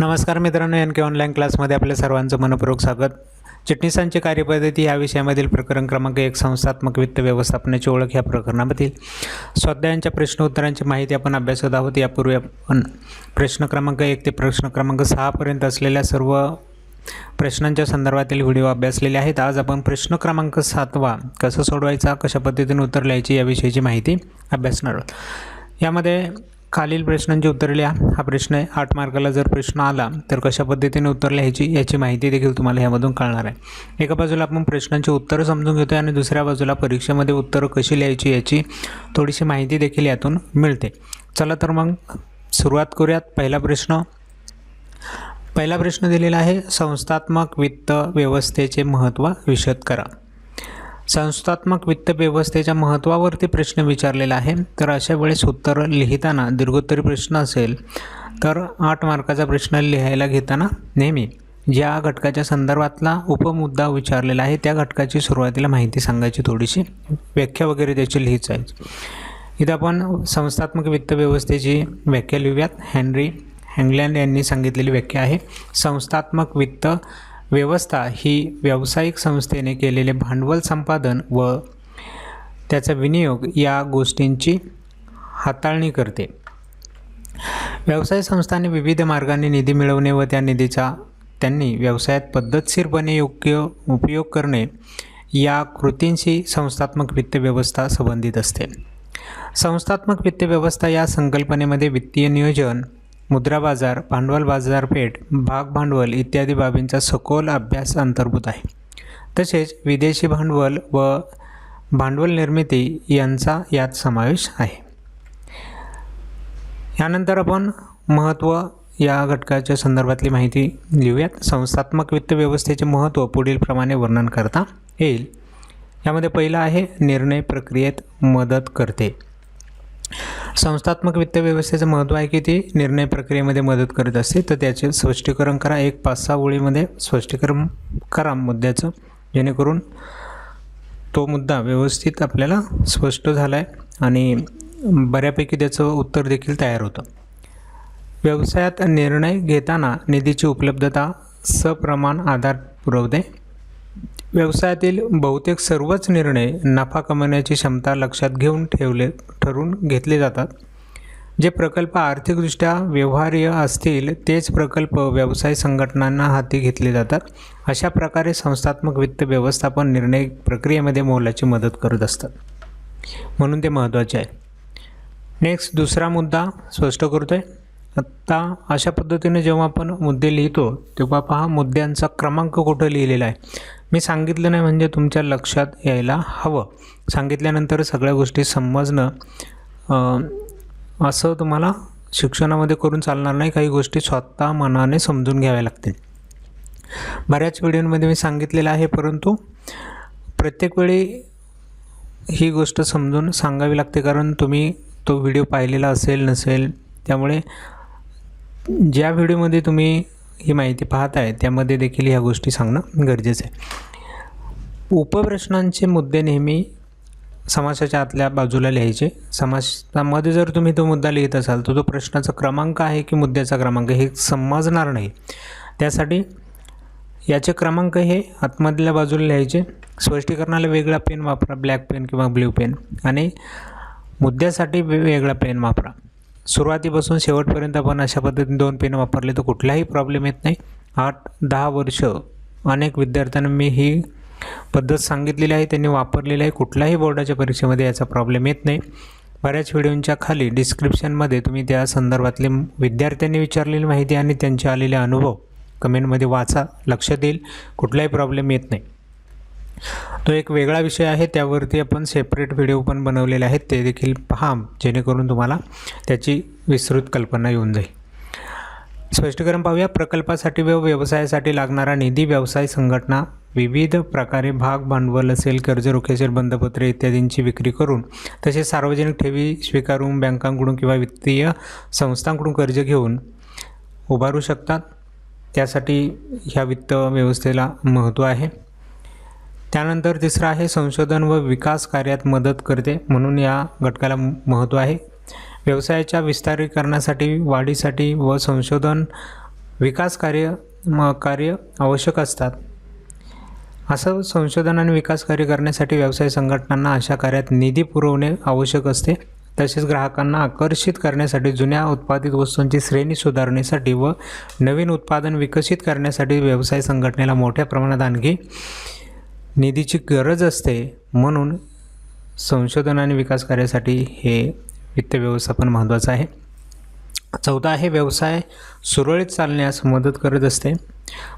नमस्कार मित्रांनो एन के ऑनलाईन क्लासमध्ये आपल्या सर्वांचं मनपूर्वक स्वागत. चिटणीसांची कार्यपद्धती या विषयामधील प्रकरण क्रमांक एक संस्थात्मक वित्त व्यवस्थापनाची ओळख या प्रकरणामधील स्वाध्यायांच्या प्रश्न उत्तरांची माहिती आपण अभ्यासत आहोत. यापूर्वी आपण प्रश्न क्रमांक एक ते प्रश्न क्रमांक सहापर्यंत असलेल्या सर्व प्रश्नांच्या संदर्भातील व्हिडिओ अभ्यासलेले आहेत. आज आपण प्रश्न क्रमांक सातवा कसं सोडवायचा कशा पद्धतीने उत्तर लिहायची याविषयीची माहिती अभ्यासणार आहोत. यामध्ये खालील प्रश्नांची उत्तरे लिहा. हा प्रश्न आहे. आठ मार्काला जर प्रश्न आला तर कशा पद्धतीने उत्तर लिहायची याची माहिती देखील तुम्हाला यामधून कळणार आहे. एका बाजूला आपण प्रश्नांची उत्तरं समजून घेतो आणि दुसऱ्या बाजूला परीक्षेमध्ये उत्तरं कशी लिहायची याची थोडीशी माहिती देखील यातून मिळते. चला तर मग सुरुवात करूयात. पहिला प्रश्न. पहिला प्रश्न दिलेला आहे संस्थात्मक वित्त व्यवस्थेचे महत्त्व विशद करा. संस्थात्मक वित्त व्यवस्थेच्या महत्त्वावरती प्रश्न विचारलेला आहे. तर अशा वेळेस उत्तर लिहिताना दीर्घोत्तरी प्रश्न असेल तर आठ मार्काचा प्रश्न लिहायला घेताना नेहमी ज्या घटकाच्या संदर्भातला उपमुद्दा विचारलेला आहे त्या घटकाची सुरुवातीला माहिती सांगायची थोडीशी व्याख्या वगैरे त्याची लिहित इथं आपण संस्थात्मक वित्त व्यवस्थेची व्याख्या लिहूयात. हेनरी हँगलँड यांनी सांगितलेली व्याख्या आहे. संस्थात्मक वित्त व्यवस्था ही व्यावसायिक संस्थेने केलेले भांडवल संपादन व त्याचा विनियोग या गोष्टींची हाताळणी करते. व्यवसाय संस्थांनी विविध मार्गांनी निधी मिळवणे व त्या निधीचा त्यांनी व्यवसायात पद्धतशीरपणे योग्य उपयोग करणे या कृतींशी संस्थात्मक वित्त व्यवस्था संबंधित असते. संस्थात्मक वित्त व्यवस्था या संकल्पनेमध्ये वित्तीय नियोजन मुद्रा बाजार भांडवल बाजारपेठ भाग भांडवल इत्यादी बाबींचा सखोल अभ्यास अंतर्भूत आहे. तसेच विदेशी भांडवल व भांडवल निर्मिती यांचा यात समावेश आहे. यानंतर आपण महत्त्व या घटकाच्या संदर्भातली माहिती लिहूयात. संस्थात्मक वित्त व्यवस्थेचे महत्त्व पुढीलप्रमाणे वर्णन करता येईल. यामध्ये पहिलं आहे निर्णय प्रक्रियेत मदत करते. संस्थात्मक वित्त व्यवस्थेचं महत्त्व आहे की ती निर्णय प्रक्रियेमध्ये मदत करत असते. तर त्याचे स्पष्टीकरण करा. एक पाच सहा ओळीमध्ये स्पष्टीकरण करा मुद्द्याचं. जेणेकरून तो मुद्दा व्यवस्थित आपल्याला स्पष्ट झाला आहे आणि बऱ्यापैकी त्याचं उत्तर देखील तयार होतं. व्यवसायात निर्णय घेताना निधीची उपलब्धता सप्रमाण आधार पुरवते. व्यवसायातील बहुतेक सर्वच निर्णय नफा कमवण्याची क्षमता लक्षात घेऊन ठेवले ठरून घेतले जातात. जे प्रकल्प आर्थिकदृष्ट्या व्यवहार्य असतील तेच प्रकल्प व्यवसाय संघटनांना हाती घेतले जातात. अशा प्रकारे संस्थात्मक वित्त व्यवस्थापन निर्णय प्रक्रियेमध्ये मोलाची मदत करत असतात. म्हणून ते महत्त्वाचे आहे. नेक्स्ट दुसरा मुद्दा स्पष्ट करतो आहे आत्ता अशा पद्धतीने जेव्हा आपण मुद्दे लिहितो तेव्हा पहा मुद्द्यांचा क्रमांक कुठं लिहिलेला आहे. मी सांगितलं नाही म्हणजे तुमच्या लक्षात यायला हवं. सांगितल्यानंतर सगळ्या गोष्टी समजणं असं तुम्हाला शिक्षणामध्ये करून चालणार नाही. काही गोष्टी स्वतः मनाने समजून घ्याव्या लागतील. बऱ्याच व्हिडिओमध्ये मी सांगितलेलं आहे परंतु प्रत्येक वेळी ही गोष्ट समजून सांगावी लागते कारण तुम्ही तो व्हिडिओ पाहिलेला असेल नसेल त्यामुळे ज्या व्हिडिओमध्ये तुम्ही ही माहिती पाहत आहे त्यामध्ये देखील ह्या गोष्टी सांगणं गरजेचं आहे. उपप्रश्नांचे मुद्दे नेहमी समासाच्या आतल्या बाजूला लिहायचे. समासामध्ये जर तुम्ही तो मुद्दा लिहित असाल तर तो प्रश्नाचा क्रमांक आहे की मुद्द्याचा क्रमांक? हे समजणार नाही. त्यासाठी याचे क्रमांक हे आतमधल्या बाजूला लिहायचे. स्पष्टीकरणाला वेगळा पेन वापरा ब्लॅक पेन किंवा ब्ल्यू पेन. आणि मुद्द्यासाठी वेगळा पेन वापरा. सुरुवातीपासून शेवटपर्यंत आपण अशा पद्धतीने दोन पेन वापरले तर कुठलाही प्रॉब्लेम येत नाही. आठ दहा वर्ष अनेक विद्यार्थ्यांना मी ही पद्धत सांगितलेली आहे त्यांनी वापरलेली आहे. कुठल्याही बोर्डाच्या परीक्षेमध्ये याचा प्रॉब्लेम येत नाही. बऱ्याच व्हिडिओंच्या खाली डिस्क्रिप्शनमध्ये तुम्ही त्या संदर्भातले विद्यार्थ्यांनी विचारलेली माहिती आणि त्यांचे आलेले अनुभव कमेंटमध्ये वाचा लक्षात येईल. कुठलाही प्रॉब्लेम येत नाही. तो एक वेगळा विषय आहे त्यावरती आपण सेपरेट व्हिडिओ पण बनवलेले आहेत. ते देखील पहा जेणेकरून तुम्हाला त्याची विस्तृत कल्पना येऊन जाईल. स्पष्टीकरण पाहूया. प्रकल्पासाठी व व्यवसायासाठी लागणारा निधी व्यवसाय संघटना विविध प्रकारे भाग भांडवल असेल कर्ज रोखे असेल बंधपत्रे इत्यादींची विक्री करून तसेच सार्वजनिक ठेवी स्वीकारून बँकांकडून किंवा वित्तीय संस्थांकडून कर्ज घेऊन उभारू शकतात. त्यासाठी ह्या वित्त व्यवस्थेला महत्त्व आहे. त्यानंतर तिसरं आहे संशोधन व विकास कार्यात मदत करते म्हणून या घटकाला महत्त्व आहे. व्यवसायाच्या विस्तारीकरणासाठी वाढीसाठी व संशोधन विकास कार्य म कार्य आवश्यक असतात. असं संशोधन आणि विकास कार्य करण्यासाठी व्यवसाय संघटनांना अशा कार्यात निधी पुरवणे आवश्यक असते. तसेच ग्राहकांना आकर्षित करण्यासाठी जुन्या उत्पादित वस्तूंची श्रेणी सुधारण्यासाठी व नवीन उत्पादन विकसित करण्यासाठी व्यवसाय संघटनेला मोठ्या प्रमाणात आणखी निधीची गरज असते म्हणून संशोधन आणि विकास कार्यासाठी हे वित्त व्यवस्थापन महत्त्वाचं आहे. चौथा आहे व्यवसाय सुरळीत चालण्यास मदत करत असते.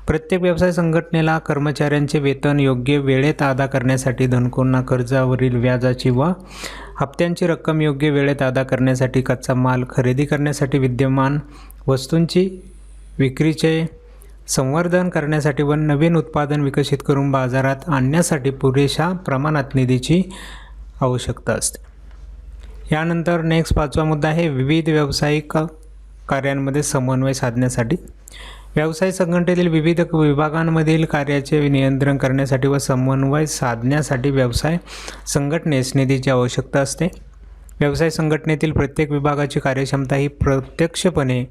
प्रत्येक व्यवसाय संघटनेला कर्मचाऱ्यांचे वेतन योग्य वेळेत अदा करण्यासाठी धनकोंना कर्जावरील व्याजाची व हप्त्यांची रक्कम योग्य वेळेत अदा करण्यासाठी कच्चा माल खरेदी करण्यासाठी विद्यमान वस्तूंची विक्रीचे संवर्धन करण्यासाठी व नवीन उत्पादन विकसित करून बाजारात आणण्यासाठी पुरेशा प्रमाणात निधीची आवश्यकता असते. यानंतर नेक्स्ट पाचवा मुद्दा आहे विविध व्यावसायिक कार्यांमध्ये समन्वय साधण्यासाठी. व्यवसाय संघटनेतील विविध विभागांमधील कार्याचे नियंत्रण करण्यासाठी व समन्वय साधण्यासाठी व्यवसाय संघटनेस निधीची आवश्यकता असते. व्यवसाय संघटनेतील प्रत्येक विभागाची कार्यक्षमता ही प्रत्यक्षपणे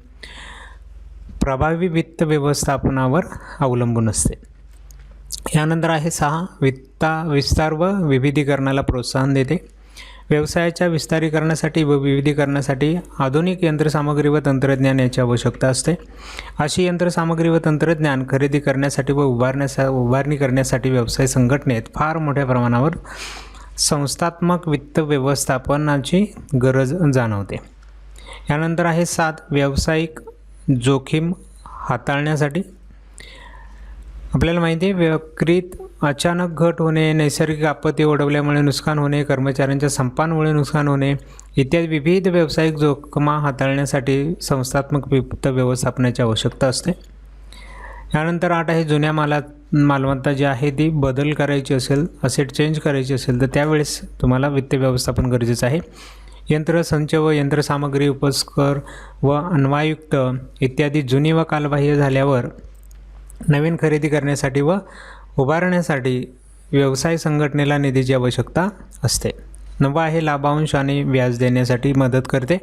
प्रभावी वित्त व्यवस्थापनावर अवलंबून असते. यानंतर आहे सहा वित्ता विस्तार व विविधीकरणाला प्रोत्साहन देते. व्यवसायाच्या विस्तारीकरणासाठी व विविधीकरणासाठी आधुनिक यंत्रसामग्री व तंत्रज्ञान याची आवश्यकता असते. अशी यंत्रसामग्री व तंत्रज्ञान खरेदी करण्यासाठी व उभारण्यासा उभारणी करण्यासाठी व्यवसाय संघटनेत फार मोठ्या प्रमाणावर संस्थात्मक वित्त व्यवस्थापनाची गरज जाणवते. यानंतर आहे सात व्यावसायिक जोखीम हाताळण्यासाठी? आपल्याला माहिती आहे विक्रीत अचानक घट होणे नैसर्गिक आपत्ती ओढवल्यामुळे नुकसान होणे कर्मचाऱ्यांच्या संपांमुळे नुकसान होणे इत्यादी विविध व्यावसायिक जोखमा हाताळण्यासाठी संस्थात्मक वित्त व्यवस्थापनाची आवश्यकता असते. यानंतर आठ आहे जुन्या मालात मालमत्ता जी आहे ती बदल करायची असेल असेट चेंज करायची असेल तर त्यावेळेस तुम्हाला वित्त व्यवस्थापन गरजेचं आहे. यंत्रसंच व यंत्रसामग्री उपस्कर व अन्वायुक्त इत्यादी जुनी व कालबाह्य झाल्यावर नवीन खरेदी करण्यासाठी व उभारण्यासाठी व्यवसाय संघटनेला निधीची आवश्यकता असते. नवा आहे लाभांश आणि व्याज देण्यासाठी मदत करते.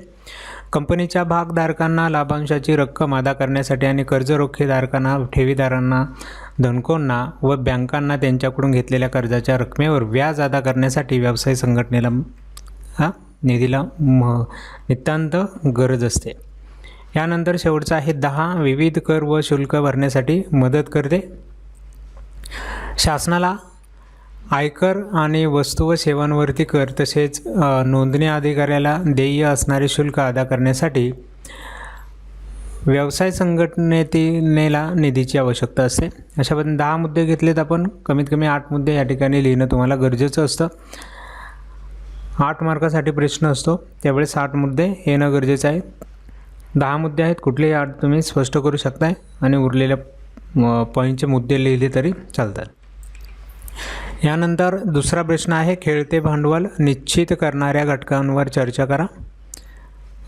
कंपनीच्या भागधारकांना लाभांशाची रक्कम अदा करण्यासाठी आणि कर्जरोखेधारकांना ठेवीदारांना धनकोंना व बँकांना त्यांच्याकडून घेतलेल्या कर्जाच्या रकमेवर व्याज अदा करण्यासाठी व्यवसाय संघटनेला हा? निधीला म नितांत गरज असते. यानंतर शेवटचं आहे दहा विविध कर व शुल्क भरण्यासाठी मदत करते. शासनाला आयकर आणि वस्तू व सेवांवरती कर तसेच नोंदणी अधिकाऱ्याला देय असणारे शुल्क अदा करण्यासाठी व्यवसाय संघटनेतीनेला निधीची आवश्यकता असते. अशा पद्धतीने दहा मुद्दे घेतलेत आपण. कमीत कमी आठ मुद्दे या ठिकाणी लिहिणं तुम्हाला गरजेचं असतं. आठ मार्कासाठी प्रश्न असतो. त्यावेळेस आठ मुद्दे येणं गरजेचं आहे. दहा मुद्दे आहेत. कुठलेही आठ तुम्ही स्पष्ट करू शकताय आणि उरलेल्या पॉईंटचे मुद्दे लिहिले तरी चालतात. यानंतर दुसरा प्रश्न आहे. खेळते भांडवल निश्चित करणाऱ्या घटकांवर चर्चा करा.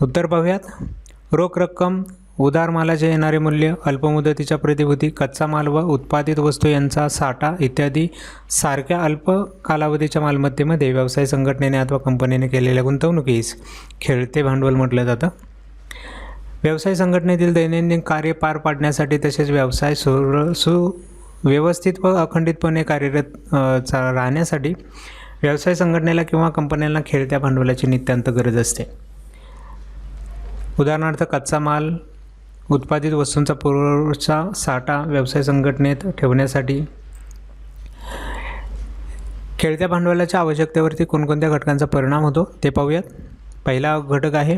उत्तर पाहूयात. रोख रक्कम उदार मालाचे येणारे मूल्य अल्पमुदतीच्या प्रतिभूती कच्चा माल व उत्पादित वस्तू यांचा साठा इत्यादी सारख्या अल्प कालावधीच्या मालमत्तेमध्ये व्यवसाय संघटनेने अथवा कंपनीने केलेल्या गुंतवणुकीस खेळते भांडवल म्हटलं जातं. व्यवसाय संघटनेतील दैनंदिन कार्य पार पाडण्यासाठी तसेच व्यवसाय सुर सु व्यवस्थित व अखंडितपणे कार्यरत चा राहण्यासाठी व्यवसाय संघटनेला किंवा कंपन्यांना खेळत्या भांडवलाची नितांत गरज असते. उदाहरणार्थ कच्चा माल उत्पादित वस्तूंचा पुरवठा साठा व्यवसाय संघटनेत ठेवण्यासाठी खेळत्या भांडवलाच्या आवश्यकतेवरती कोणकोणत्या घटकांचा परिणाम होतो ते पाहूयात. पहिला घटक आहे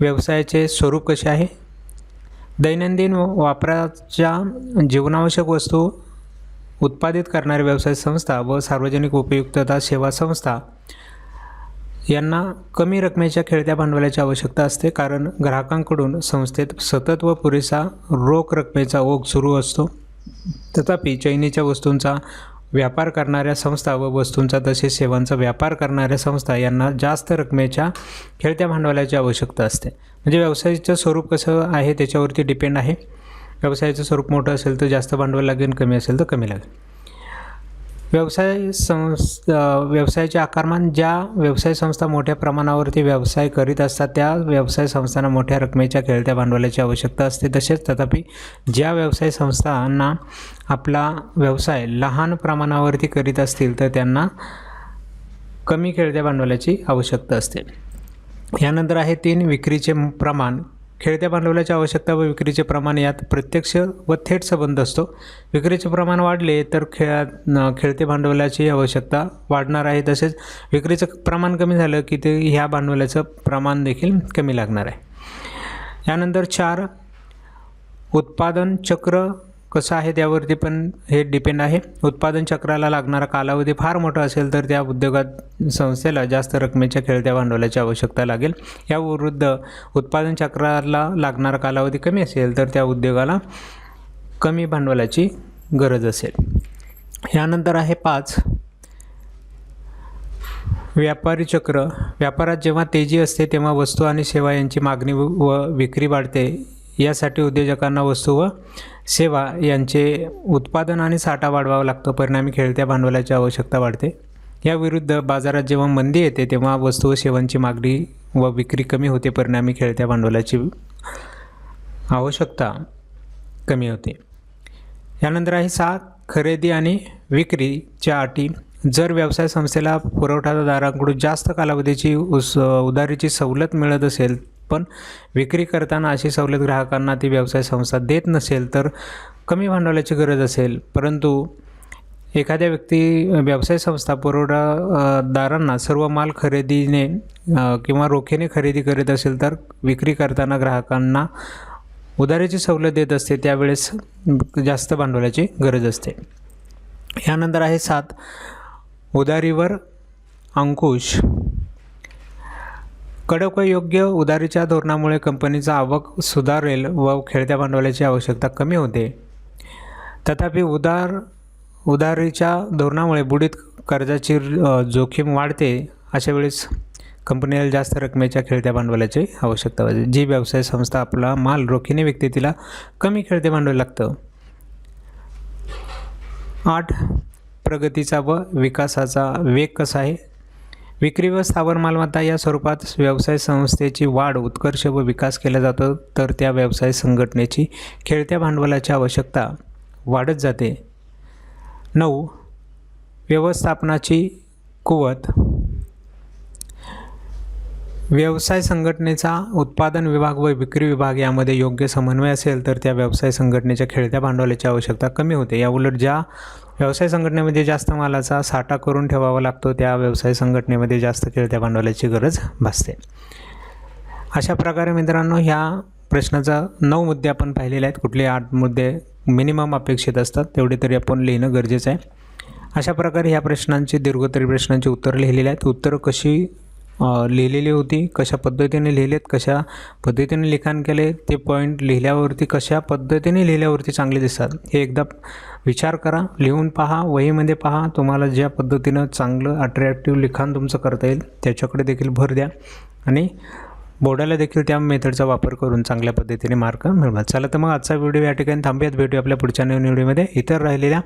व्यवसायाचे स्वरूप कसे आहे? दैनंदिन वापराच्या जीवनावश्यक वस्तू उत्पादित करणारे व्यवसाय संस्था व सार्वजनिक उपयुक्तता सेवा संस्था यांना कमी रकमेच्या खेळत्या भांडवलाची आवश्यकता असते कारण ग्राहकांकडून संस्थेत सतत व पुरेसा रोख रकमेचा ओघ सुरू असतो. तथापि चैनीच्या वस्तूंचा व्यापार करणाऱ्या संस्था व वस्तूंचा तसेच सेवांचा व्यापार करणाऱ्या संस्था यांना जास्त रकमेच्या खेळत्या भांडवलाची आवश्यकता असते. म्हणजे व्यवसायाचं स्वरूप कसं आहे त्याच्यावरती डिपेंड आहे. व्यवसायाचं स्वरूप मोठं असेल तर जास्त भांडवल लागेल कमी असेल तर कमी लागेल. व्यवसाय संस् व्यवसायाचे आकारमान ज्या व्यवसाय संस्था मोठ्या प्रमाणावरती व्यवसाय करीत असतात त्या व्यवसाय संस्थांना मोठ्या रकमेच्या खेळत्या भांडवलाची आवश्यकता असते. तसेच तथापि ज्या व्यवसाय संस्थांना आपला व्यवसाय लहान प्रमाणावरती करीत असतील तर त्यांना कमी खेळत्या भांडवलाची आवश्यकता असते. यानंतर आहे तीन विक्रीचे प्रमाण. खेळत्या भांडवलाची आवश्यकता व विक्रीचे प्रमाण यात प्रत्यक्ष व थेट संबंध असतो. विक्रीचे प्रमाण वाढले तर खेळा खेळते भांडवलाची आवश्यकता वाढणार आहे. तसेच विक्रीचं प्रमाण कमी झालं की ते ह्या भांडवलाचं प्रमाण देखील कमी लागणार आहे. यानंतर चार उत्पादन चक्र कसं आहे त्यावरती पण हे डिपेंड आहे. उत्पादन चक्राला लागणारा कालावधी फार मोठा असेल तर त्या उद्योगात संस्थेला जास्त रकमेच्या खेळत्या भांडवलाची आवश्यकता लागेल. या विरुद्ध उत्पादन चक्राला लागणारा कालावधी कमी असेल तर त्या उद्योगाला कमी भांडवलाची गरज असेल. यानंतर आहे पाच. व्यापारी चक्र. व्यापारात जेव्हा तेजी असते तेव्हा वस्तू आणि सेवा यांची मागणी व व विक्री वाढते. यासाठी उद्योजकांना वस्तू व सेवा यांचे उत्पादन आणि साठा वाढवावा लागतो. परिणामी खेळत्या भांडवलाची आवश्यकता वाढते. याविरुद्ध बाजारात जेव्हा मंदी येते तेव्हा वस्तू व सेवांची मागणी व विक्री कमी होते. परिणामी खेळत्या भांडवलाची आवश्यकता कमी होते. यानंतर आहे सात खरेदी आणि विक्रीच्या अटी. जर व्यवसाय संस्थेला पुरवठादारांकडून जास्त कालावधीची उस उधारीची सवलत मिळत असेल पण विक्री करताना अशी सवलत ग्राहकांना ती व्यवसाय संस्था देत नसेल तर कमी भांडवलाची गरज असेल. परंतु एखाद्या व्यक्ती व्यवसाय संस्था पुरवठादारांना सर्व माल खरेदीने किंवा रोखेने खरेदी करीत असेल तर विक्री करताना ग्राहकांना उधारीची सवलत देत असते त्यावेळेस जास्त भांडवलाची गरज असते. यानंतर आहे सात उधारीवर अंकुश. कडक व योग्य उधारीच्या धोरणामुळे कंपनीचा आवक सुधारेल व खेळत्या भांडवलाची आवश्यकता कमी होते. तथापि उदार उधारीच्या धोरणामुळे बुडीत कर्जाची जोखीम वाढते अशा वेळेस कंपनीला जास्त रकमेच्या खेळत्या भांडवलाची आवश्यकता पाहिजे जी व्यवसाय संस्था आपला माल रोखीने विकते तिला कमी खेळते भांडवल लागतं. आठ प्रगतीचा व विकासाचा वेग कसा आहे? विक्री व स्थावर मालमत्ता या स्वरूपात व्यवसाय संस्थेची वाढ उत्कर्ष व विकास केला जातो तर त्या व्यवसाय संघटनेची खेळत्या भांडवलाची आवश्यकता वाढत जाते. नऊ. व्यवस्थापनाची कुवत व्यवसाय संघटनेचा उत्पादन विभाग व विक्री विभाग यामध्ये योग्य समन्वय असेल तर त्या व्यवसाय संघटनेच्या खेळत्या भांडवलाची आवश्यकता कमी होते. या उलट ज्या व्यवसाय संघटनेमध्ये जास्त मालाचा साठा करून ठेवावा लागतो त्या व्यवसाय संघटनेमध्ये जास्त खेळत्या भांडवलाची गरज भासते. अशा प्रकारे मित्रांनो ह्या प्रश्नाचा नऊ मुद्दे आपण पाहिलेले आहेत. कुठले आठ मुद्दे मिनिमम अपेक्षित असतात तेवढे तरी आपण लिहिणं गरजेचं आहे. अशा प्रकारे ह्या प्रश्नांची दीर्घोत्तरी प्रश्नांची उत्तरं लिहिलेली आहेत. उत्तरं कशी लिहिलेली होती. कशा पद्धतीने लिहिलेत कशा पद्धतीने लिखाण केले ते पॉईंट लिहिल्यावरती कशा पद्धतीने लिहिल्यावरती चांगले दिसतात हे एकदा विचार करा. लिहून पहा वहीमध्ये पहा. तुम्हाला ज्या पद्धतीनं चांगलं अट्रॅक्टिव्ह लिखाण तुमचं करता येईल त्याच्याकडे देखील भर द्या. आणि बोर्डाला देखील त्या मेथडचा वापर करून चांगल्या पद्धतीने मार्क मिळवा. चला तर मग आजचा व्हिडिओ या ठिकाणी थांबूयात. भेटूया आपल्या पुढच्या नवीन व्हिडिओमध्ये इतर राहिलेल्या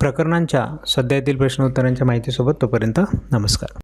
प्रकरणांच्या सध्यातील प्रश्न उत्तरांच्या माहितीसोबत तोपर्यंत नमस्कार.